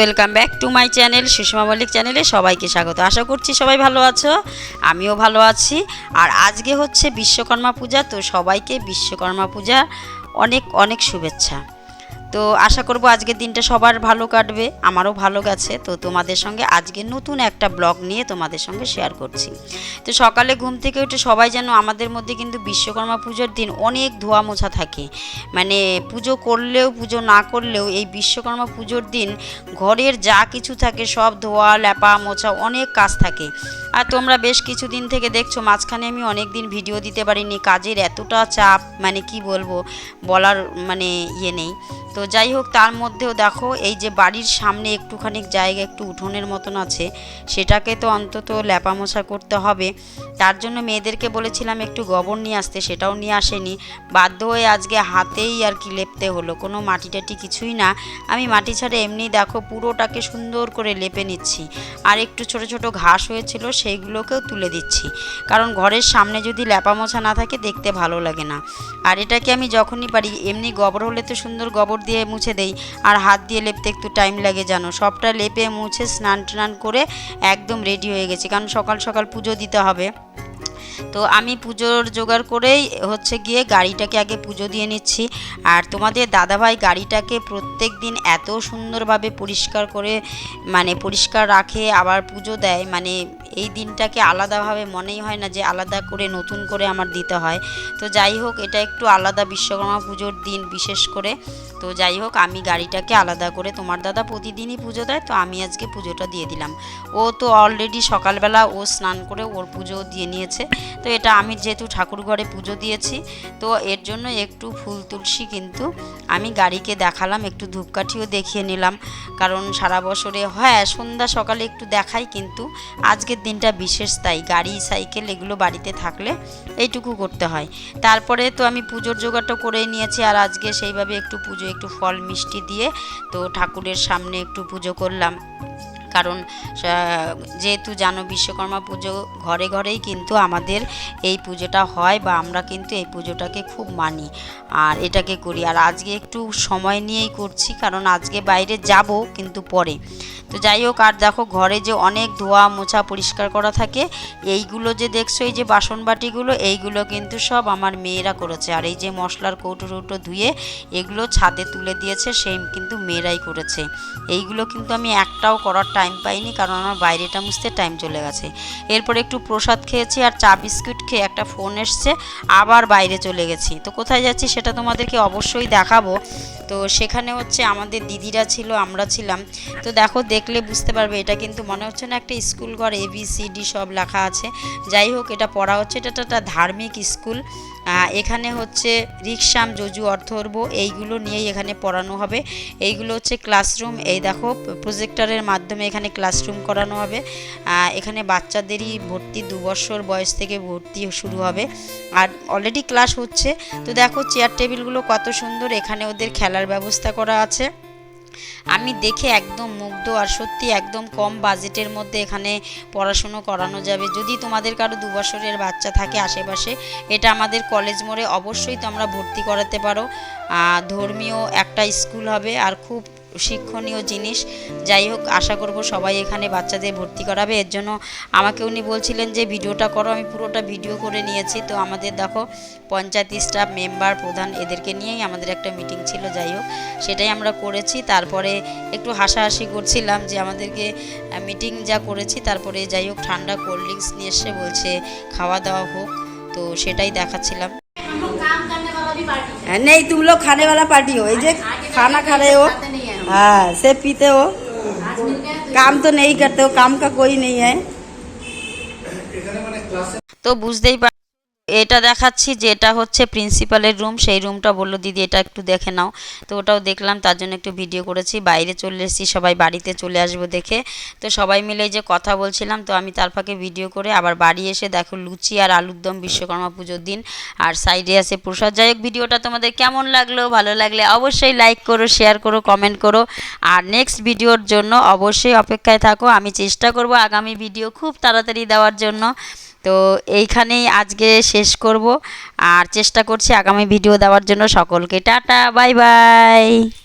Welcome back to my channel Sushma Mallick চ্যানেলে সবাইকে স্বাগত। আশা করছি সবাই ভালো আছো, আমিও ভালো আছি। আর আজকে হচ্ছে বিশ্বকর্মা পূজা, তো সবাইকে বিশ্বকর্মা পূজা অনেক অনেক শুভেচ্ছা। তো আশা করব আজকের দিনটা সবার ভালো কাটবে, আমারও ভালো গেছে। তো তোমাদের সঙ্গে আজকে নতুন একটা ব্লগ নিয়ে তোমাদের সঙ্গে শেয়ার করছি। তো সকালে ঘুম থেকে উঠে সবাই যেন আমাদের মধ্যে কিন্তু বিশ্বকর্মা পুজোর দিন অনেক ধোয়া মোছা থাকে। মানে পুজো করলেও, পুজো না করলেও এই বিশ্বকর্মা পুজোর দিন ঘরের যা কিছু থাকে সব ধোয়া, ল্যাপা, মোছা অনেক কাজ থাকে। আর তোমরা বেশ কিছুদিন থেকে দেখছ, মাঝখানে আমি অনেক দিন ভিডিও দিতে পারিনি, কাজের এতটা চাপ মানে কি বলব, বলার মানে ইয়ে নেই। তো যাই হোক, তার মধ্যেও দেখো, এই যে বাড়ির সামনে একটুখানি জায়গা, একটু উঠোনের মতন আছে, সেটাকে তো অন্তত ল্যাপা মোছা করতে হবে। তার জন্য মেয়েদেরকে বলেছিলাম একটু গোবর নিয়ে আসতে, সেটাও নিয়ে আসেনি। বাধ্য হয়ে আজকে হাতেই আর কি লেপতে হলো, কোনো মাটি টাটি কিছুই না। আমি মাটি ছাড়া এমনি দেখো পুরোটাকে সুন্দর করে লেপে নিচ্ছি। আর একটু ছোট ছোট ঘাস হয়েছিল, সেইগুলোকেও তুলে দিচ্ছি। কারণ ঘরের সামনে যদি ল্যাপা মোছা না থাকে, দেখতে ভালো লাগে না। আর এটাকে আমি যখনই পারি, এমনি গোবর হলে তো সুন্দর গোবর দিয়ে মুছে দেই, আর হাত দিয়ে লেপতে একটু টাইম লাগে, জানো? সবটা লেপে মুছে স্নান টান করে একদম রেডি হয়ে গেছি, কারণ সকাল সকাল পুজো দিতে হবে। তো আমি পুজোর জোগাড় করেই হচ্ছে গিয়ে গাড়িটাকে আগে পুজো দিয়ে নিচ্ছি। আর তোমাদের দাদাভাই গাড়িটাকে প্রত্যেক দিন এত সুন্দরভাবে পরিষ্কার করে মানে পরিষ্কার রাখে, আবার পুজো দেয়। মানে এই দিনটাকে আলাদাভাবে মনেই হয় না যে আলাদা করে, নতুন করে আমার দিতে হয়। তো যাই হোক, এটা একটু আলাদা বিশ্বকর্মা পুজোর দিন বিশেষ করে। তো যাই হোক, আমি গাড়িটাকে আলাদা করে, তোমার দাদা প্রতিদিনই পুজো দেয়, তো আমি আজকে পুজোটা দিয়ে দিলাম। ও তো অলরেডি সকালবেলা ও স্নান করে ওর পুজো দিয়ে নিয়েছে। তো এটা আমি যেহেতু ঠাকুর ঘরে পুজো দিয়েছি, তো এর জন্য একটু ফুল তুলসী কিন্তু আমি গাড়িকে দেখালাম, একটু ধূপকাঠিও দেখিয়ে নিলাম। কারণ সারা বছরে হ্যাঁ সন্ধ্যা সকালে একটু দেখাই কিন্তু আজকের দিনটা বিশেষ তাই, গাড়ি, সাইকেল এগুলো বাড়িতে থাকলে এইটুকু করতে হয়। তারপরে তো আমি পুজোর জোগাড়টা করে নিয়েছি, আর আজকে সেইভাবে একটু পুজো, একটু ফল মিষ্টি দিয়ে তো ঠাকুরের সামনে একটু পুজো করলাম। কারণ যেহেতু জানো বিশ্বকর্মা পুজো ঘরে ঘরেই কিন্তু আমাদের এই পুজোটা হয় বা আমরা কিন্তু এই পুজোটাকে খুব মানি আর এটাকে করি। আর আজকে একটু সময় নিয়েই করছি কারণ আজকে বাইরে যাব কিন্তু পরে। তো যাই হোক, আর দেখো ঘরে যে অনেক ধোয়া মোছা পরিষ্কার করা থাকে, এইগুলো যে দেখছ, এই যে বাসন বাটিগুলো এইগুলো কিন্তু সব আমার মেয়েরা করেছে। আর এই যে মশলার কৌটো টৌটো ধুয়ে এগুলো ছাদে তুলে দিয়েছে সেই কিন্তু মেয়েরাই করেছে। এইগুলো কিন্তু আমি একটাও করার টাইম পাইনি কারণ আমার বাইরেটা মুছতে টাইম চলে গেছে। এরপর একটু প্রসাদ খেয়েছি আর চা বিস্কুট খেয়ে একটা ফোন এসছে, আবার বাইরে চলে গেছি। তো কোথায় যাচ্ছি সেটা তোমাদেরকে অবশ্যই দেখাবো। তো সেখানে হচ্ছে আমাদের দিদিরা ছিল, আমরা ছিলাম। তো দেখো, দেখলে বুঝতে পারবে, এটা কিন্তু মনে হচ্ছে না একটা স্কুল ঘর এ বি সি ডি সব লেখা আছে। যাই হোক, এটা পড়া হচ্ছে, এটা একটা ধার্মিক স্কুল এখানে হচ্ছে রিক্সাম যজু অর্থর্ব এইগুলো নিয়েই এখানে পড়ানো হবে। এইগুলো হচ্ছে ক্লাসরুম এই দেখো প্রজেক্টরের মাধ্যমে এখানে ক্লাসরুম করানো হবে। এখানে বাচ্চাদেরই ভর্তি দু বছর বয়স থেকে ভর্তি শুরু হবে। আর অলরেডি ক্লাস হচ্ছে। তো দেখো চেয়ার টেবিলগুলো কত সুন্দর। এখানে ওদের খেলার ব্যবস্থা করা আছে। আমি দেখে একদম মুগ্ধ আর সত্যি একদম কম বাজেটের মধ্যে এখানে পড়াশুনো করানো যাবে। যদি তোমাদের কারও দু বছরের বাচ্চা থাকে আশেপাশে, এটা আমাদের কলেজ মোড়ে অবশ্যই তোমরা ভর্তি করাতে পারো। ধর্মীয় একটা স্কুল হবে। আর খুব শিক্ষণীয় জিনিস যাই হোক আশা করব সবাই এখানে বাচ্চাদের ভর্তি করাবে এর জন্য আমাকে উনি বলছিলেন যে ভিডিওটা করো আমি পুরোটা ভিডিও করে নিয়েছি তো আমাদের দেখো পঞ্চায়েত স্টাফ মেম্বার প্রধান এদেরকে নিয়েই আমাদের একটা মিটিং ছিল যাই হোক সেটাই আমরা করেছি তারপরে একটু হাসাহাসি করছিলাম যে আমাদেরকে মিটিং যা করেছি তারপরে যাই হোক ঠান্ডা কোল্ড ড্রিঙ্কস নিয়ে এসে বলছে খাওয়া দাওয়া হোক তো সেটাই দেখাচ্ছিলাম नहीं तुम लोग खाने वाला पार्टी हो ये जे खाना खा रहे हो हाँ से पीते हो काम तो नहीं करते हो काम का कोई नहीं है তো বুঝতেই পার এটা দেখাচ্ছি যে এটা হচ্ছে প্রিন্সিপালের রুম, সেই রুমটা বলল, দিদি, এটা একটু দেখে নাও। তো ওটাও দেখলাম, তার জন্য একটু ভিডিও করেছি। বাইরে চলে এসেছি, সবাই বাড়িতে চলে আসব দেখে। তো সবাই মিলে যে কথা বলছিলাম, তো আমি তার ফাঁকে ভিডিও করে আবার বাড়ি এসে দেখো লুচি আর আলুর দম বিশ্বকর্মা পুজোর দিন আর সাইডে আছে প্রসাদ। যাই ভিডিওটা তোমাদের কেমন লাগল, ভালো লাগলে অবশ্যই লাইক করো শেয়ার করো কমেন্ট করো। আর নেক্সট ভিডিওর জন্য অবশ্যই অপেক্ষায় থাকো। আমি চেষ্টা করব আগামী ভিডিও খুব তাড়াতাড়ি দেওয়ার জন্য। তো এইখানেই আজকে শেষ করব। আর চেষ্টা করছি আগামী ভিডিও দেওয়ার জন্য সকলকে। Tata bye bye